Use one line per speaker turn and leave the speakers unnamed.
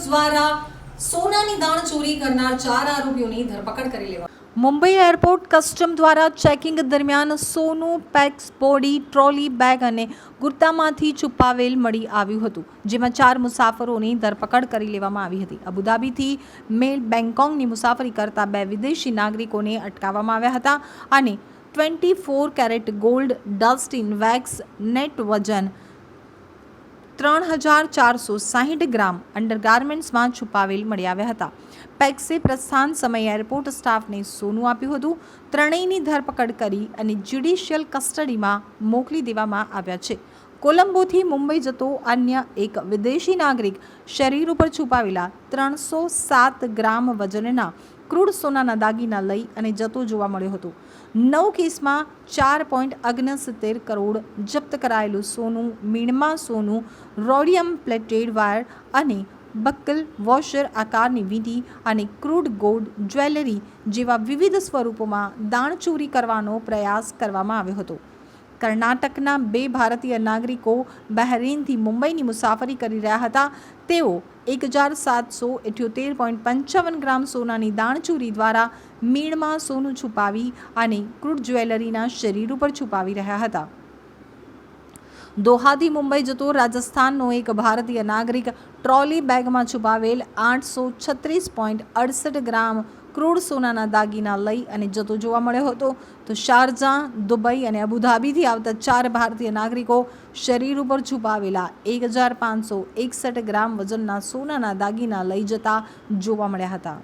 દ્વારા સોનાની દાણ ચોરી કરનાર ચાર આરોપીઓની ધરપકડ કરી લેવા
મુંબઈ એરપોર્ટ કસ્ટમ દ્વારા ચેકિંગ દરમિયાન સોનું, પેક્સ, બોડી, ટ્રોલી, બેગ અને ગુર્તામાંથી છુપાવેલ મળી આવ્યું હતું, જેમાં ચાર મુસાફરોની ધરપકડ કરી લેવામાં આવી હતી. અબુધાબીથી મેલ બેંકોંગની મુસાફરી કરતા બે વિદેશી નાગરિકોને અટકાવવામાં આવ્યા હતા અને twenty four carat gold, dust in wax, net વજન ત્રણ હજાર ચારસો સાહીઠ ગ્રામ અંડરગાર્મેન્ટ્સમાં છુપાવેલ મળી આવ્યા હતા. પેક્સે પ્રસ્થાન સમયે એરપોર્ટ સ્ટાફને સોનું આપ્યું હતું. ત્રણેયની ધરપકડ કરી અને જ્યુડિશિયલ કસ્ટડીમાં મોકલી દેવામાં આવ્યા છે. કોલંબોથી મુંબઈ જતો અન્ય એક વિદેશી નાગરિક શરીર ઉપર છુપાવેલા ત્રણસો સાત ગ્રામ વજનના ક્રૂડ સોનાના દાગીના લઈ અને જતો જોવા મળ્યો હતો. નવ કેસમાં ચાર પોઈન્ટ અગ્નસિત્તેર કરોડ જપ્ત કરાયેલું સોનું, મીણમાં સોનું, રોડિયમ પ્લેટેડ વાયર અને બક્કલ વોશર આકારની વિધિ અને ક્રૂડ ગોલ્ડ જ્વેલરી જેવા વિવિધ સ્વરૂપોમાં દાણચોરી કરવાનો પ્રયાસ કરવામાં આવ્યો હતો. કર્ણાટકના બે ભારતીય નાગરિકો બહેરીનથી મુંબઈની મુસાફરી કરી રહ્યા હતા. તેઓ એક હજાર સાતસો ઇઠ્યોતેર પોઈન્ટ પંચાવન ગ્રામ સોનાની દાણચોરી દ્વારા મીણમાં સોનું છુપાવી અને ક્રૂડ જ્વેલરીના શરીર ઉપર છુપાવી રહ્યા હતા. દોહાથી મુંબઈ જતો રાજસ્થાનનો એક ભારતીય નાગરિક ટ્રોલી બેગમાં છુપાવેલ આઠસો છત્રીસ પોઈન્ટ અડસઠ ગ્રામ ક્રૂડ સોનાના દાગીના લઈ અને જતો જોવા મળ્યો હતો. તો શારજા દુબઈ અને અબુધાબીથી આવતા ચાર ભારતીય નાગરિકો શરીર ઉપર છુપાવેલા એક હજાર પાંચસો એકસઠ ગ્રામ વજનના સોનાના દાગીના લઈ જતા જોવા મળ્યા હતા.